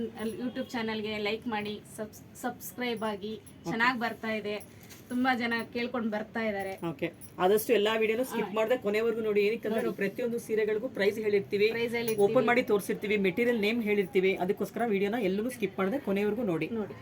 ಯೂಟ್ಯೂಬ್ ಚಾನಲ್ಗೆ ಲೈಕ್ ಮಾಡಿ ಸಬ್ಸ್ಕ್ರೈಬ್ ಆಗಿ ಚೆನ್ನಾಗಿ ಬರ್ತಾ ಇದೆ. ತುಂಬಾ ಜನ ಕೇಳ್ಕೊಂಡು ಬರ್ತಾ ಇದ್ದಾರೆ ಓಕೆ. ಆದಷ್ಟು ಎಲ್ಲಾ ವಿಡಿಯೋನು ಸ್ಕಿಪ್ ಮಾಡದೆ ಕೊನೆವರೆಗೂ ನೋಡಿ. ಏನಕ್ಕಂದ್ರೆ ನಾವು ಪ್ರತಿಯೊಂದು ಸೀರೆಗಳಿಗೂ ಪ್ರೈಸ್ ಹೇಳಿರ್ತೀವಿ. ಓಪನ್ ಮಾಡಿ ತೋರಿಸಿರ್ತೀವಿ. Material name ಹೇಳಿರ್ತೀವಿ. ಅದಕ್ಕೋಸ್ಕರ ವಿಡಿಯೋನ ಎಲ್ಲೂ ಸ್ಕಿಪ್ ಮಾಡದೆ ಕೊನೆವರೆಗೂ ನೋಡಿ. ನೋಡಿ.